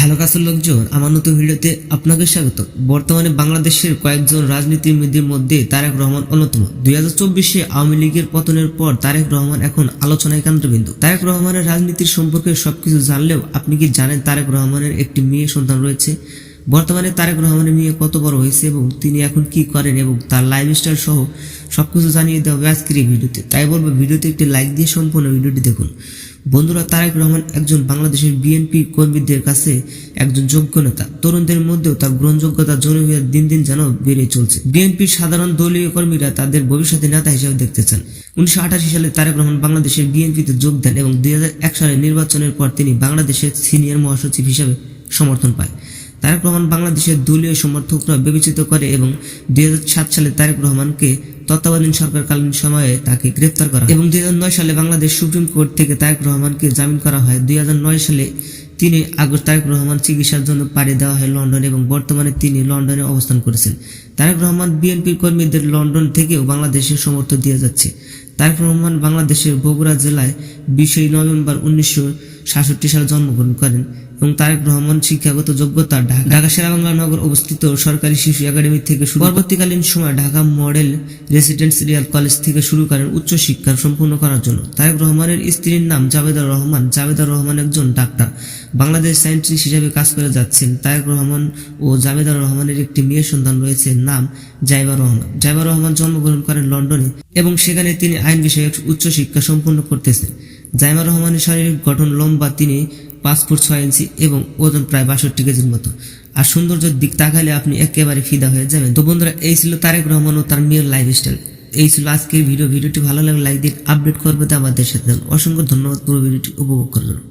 Hello কাছের লোকজন, আমার নতুন ভিডিওতে আপনাকে স্বাগত। বর্তমানে বাংলাদেশের কয়েকজন রাজনীতিবিদের মধ্যে তারেক রহমান অন্যতম। দুই হাজার চব্বিশে আওয়ামী লীগের পতনের পর তারেক রহমান এখন আলোচনায় কেন্দ্রবিন্দু। তারেক রহমানের রাজনীতির সম্পর্কে সবকিছু জানলেও আপনি কি জানেন তারেক রহমানের একটি মেয়ে সন্তান রয়েছে? বর্তমানে তারেক রহমানের মেয়ে কত বড় হয়েছে এবং তিনি এখন কি করেন এবং তার লাইফস্টাইল সহ সবকিছু জানিয়ে দেওয়া হবে আজকের এই ভিডিওতে। তাই বলব, ভিডিওতে একটি লাইক দিয়ে সম্পূর্ণ ভিডিওটি দেখুন। বন্ধুরা, তারেক রহমান একজন বাংলাদেশের বিএনপি কর্মীদের কাছে একজন যোগ্য নেতা। তরুণদের মধ্যেও তার গ্রহণযোগ্যতা জনপ্রিয় দিন দিন যেন বেড়ে চলছে। বিএনপির সাধারণ দলীয় কর্মীরা তাদের ভবিষ্যতে নেতা হিসেবে দেখতে চান। উনিশশো আটাশি সালে তারেক রহমান বাংলাদেশের বিএনপিতে যোগ দেন এবং দুই সালে নির্বাচনের পর তিনি বাংলাদেশের সিনিয়র মহাসচিব হিসেবে সমর্থন পায়। তারেক রহমান বাংলাদেশের দলীয় সমর্থকরা বিবেচিত করে এবং দুই হাজার সাত সালে তারেক রহমানকে তত্ত্বাবধান সরকারকালীন সময়ে তাকে গ্রেপ্তার করা এবং দুই হাজার নয় সালে বাংলাদেশ সুপ্রিম কোর্ট থেকে তারেক রহমানকে জামিন করা হয়। দুই হাজার নয় সালে তিনি আগস্ট তারেক রহমান চিকিৎসার জন্য পাড়ি দেওয়া হয় লন্ডন এবং বর্তমানে তিনি লন্ডনে অবস্থান করেছেন। তারেক রহমান বিএনপির কর্মীদের লন্ডন থেকেও বাংলাদেশের সমর্থন দিয়ে যাচ্ছে। তারেক রহমান বাংলাদেশের বগুড়া জেলায় বিশে নভেম্বর উনিশশো সাতষট্টি সালে জন্মগ্রহণ করেন। এবং তারেক রহমান শিক্ষাগত যোগ্যতা ঢাকা শেরাবাংলা নগর অবস্থিত সরকারি শিশু একাডেমি থেকে শুরু পরবর্তীকালীন সময় ঢাকা মডেল রেসিডেন্সিয়াল কলেজ থেকে শুরু করেন উচ্চ শিক্ষা সম্পূর্ণ করার জন্য। তারেক রহমানের স্ত্রীর নাম জাবেদা রহমান। জাবেদা রহমান একজন ডাক্তার। বাংলাদেশ সায়েন্টিস্ট হিসেবে কাজ করে যাচ্ছেন তারেক রহমান ও জাবেদা রহমানের একটি মেয়ে সন্তান রয়েছে, নাম জাইবা রহমান। জাইবা রহমান জন্মগ্রহণ করেন লন্ডনে এবং সেখানে তিনি আইন বিষয়ক উচ্চ শিক্ষা সম্পূর্ণ করতেছেন। জাইমা রহমানের শারীরিক গঠন লম্বা, তিনি পাঁচ ফুট ছয় ইঞ্চি এবং ওজন প্রায় বাষট্টি কেজির মতো। আর সৌন্দর্যের দিক তাকালে আপনি একেবারে ফিদা হয়ে যাবেন। তো বন্ধুরা, এই ছিল তারেক রহমান ও তার মেয়ের লাইফ স্টাইল এই ছিল আজকের ভিডিও ভিডিওটি ভালো লাগলে লাইক দিন আপডেট করবে আমাদের সাথে। অসংখ্য ধন্যবাদ। পুরো ভিডিওটি উপভোগ করার জন্য